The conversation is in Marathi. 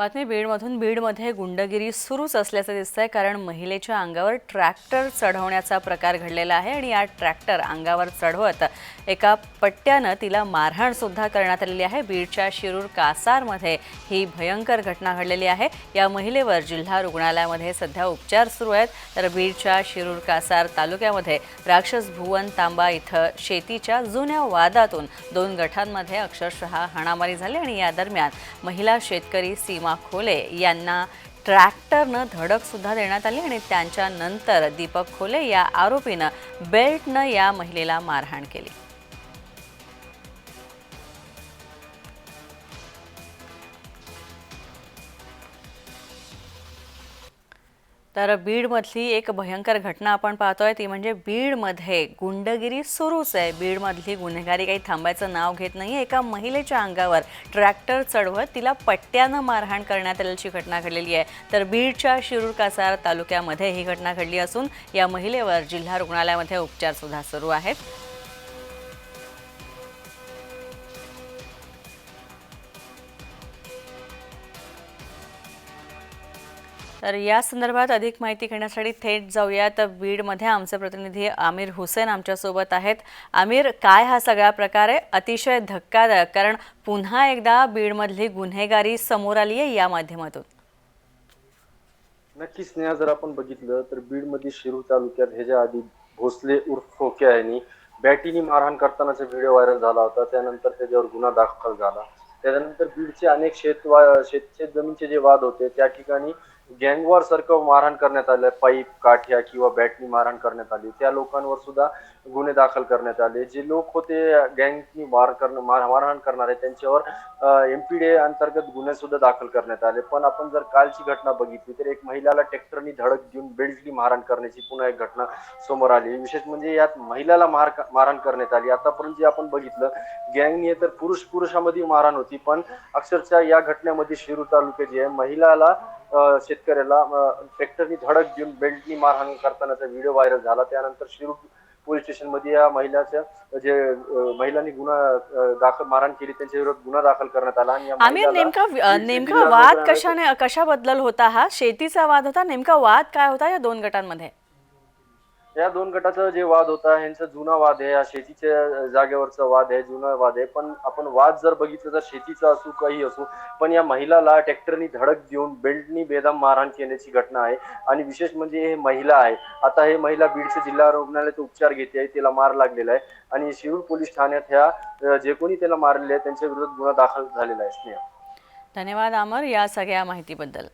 बातमी बीडमधून. बीडमध्ये गुंडगिरी सुरूच असल्याचं दिसतंय कारण महिलेच्या अंगावर ट्रॅक्टर चढवण्याचा प्रकार घडलेला आहे आणि या ट्रॅक्टर अंगावर चढवत एका पट्ट्यानं तिला मारहाण सुद्धा करण्यात आलेली आहे. बीडच्या शिरूर कासारमध्ये ही भयंकर घटना घडलेली आहे. या महिलेवर जिल्हा रुग्णालयामध्ये सध्या उपचार सुरू आहेत. तर बीडच्या शिरूर कासार तालुक्यामध्ये राक्षस भुवन तांबा इथं शेतीच्या जुन्या वादातून दोन गटांमध्ये अक्षरशः हाणामारी झाली आणि या दरम्यान महिला शेतकरी सीमा खोले यांना ट्रॅक्टरनं धडकसुद्धा देण्यात आली आणि त्यांच्यानंतर दीपक खोले या आरोपीनं बेल्टनं या महिलेला मारहाण केली. तर बीडमधली एक भयंकर घटना आपण पाहतोय ती म्हणजे बीडमध्ये गुंडगिरी सुरूच आहे. बीडमधली गुन्हेगारी काही थांबायचं नाव घेत नाही एका महिलेच्या अंगावर ट्रॅक्टर चढवत तिला पट्ट्यानं मारहाण करण्यात आल्याची घटना घडलेली आहे. तर बीडच्या शिरूर कासार तालुक्यामध्ये ही घटना घडली असून या महिलेवर जिल्हा रुग्णालयामध्ये उपचारसुद्धा सुरू आहेत. तर या संदर्भात अधिक माहिती घेण्यासाठी थेट जाऊयात. बीडमध्ये आमचे प्रतिनिधी आमिर हुसेन आमच्यासोबत आहेत. आमिर काय हा सगळा प्रकार आहे? अतिशय धक्कादायक कारण पुन्हा एकदा बीडमधली गुन्हेगारी समोर आली आहे या माध्यमातून. नक्कीच स्नेहा जर आपण बघितलं तर बीडमध्ये शिरूर तालुक्यात ह्याच्या आधी भोसले उर्फ फोके यांनी बॅटीनी मारहाण करतानाचा व्हिडिओ व्हायरल झाला होता त्यानंतर त्याच्यावर गुन्हा दाखल झाला. त्याच्यानंतर बीडचे अनेक शेत वा- शेत शेत जमीनचे जे वाद होते त्या ठिकाणी गँगवॉर सारखं मारहाण करण्यात आलं पाईप काठ्या किंवा बॅटनी मारहाण करण्यात आली. त्या लोकांवर सुद्धा गुन्हे दाखल करण्यात आले. जे लोक होते गँगनी मार करणं मार मारहाण करणारे त्यांच्यावर एमपीडे अंतर्गत गुन्हे सुद्धा दाखल करण्यात आले. पण आपण जर कालची घटना बघितली तर एक महिलाला ट्रॅक्टरनी धडक देऊन बेल्टली मारहाण करण्याची पुन्हा एक घटना समोर आली. विशेष म्हणजे यात महिलाला मार मारहाण करण्यात आली. आतापर्यंत जे आपण बघितलं गँगनी तर पुरुष पुरुषामध्ये मारहाण होती पण अक्षरशः या घटनेमध्ये शिरूर तालुक्याची आहे महिलाला शेतकऱ्याला ट्रॅक्टरनी धडक देऊन बेल्टनी मारहाण करतानाचा व्हिडिओ व्हायरल झाला. त्यानंतर शिरूर पोलीस स्टेशनमध्ये या महिलाच्या जे महिलांनी गुन्हा दाखल मारहाण केली त्यांच्या विरोधात गुन्हा दाखल करण्यात आला आणि नेमका नेमका वाद कशाने कशाबद्दल होता हा? शेतीचा वाद होता नेमका वाद काय होता या दोन गटांमध्ये? या दोन गटाचा जे वाद होता ह्यांचा जुना वाद आहे या शेतीच्या जागेवरचा वाद आहे जुना वाद आहे. पण आपण वाद जर बघितलं तर शेतीचा असू काही असू पण या महिलाला ट्रॅक्टरनी धडक देऊन बेल्टनी बेदम मारहाण केल्याची घटना आहे. आणि विशेष म्हणजे हे महिला आहे. आता हे महिला बीडचे जिल्हा रुग्णालयात उपचार घेते आहे तिला मार लागलेला आहे. आणि शिरूर पोलीस ठाण्यात ह्या जे कोणी त्याला मारलेले आहे त्यांच्या विरोधात गुन्हा दाखल झालेला आहे. स्नेहा. धन्यवाद अमर या सगळ्या माहितीबद्दल.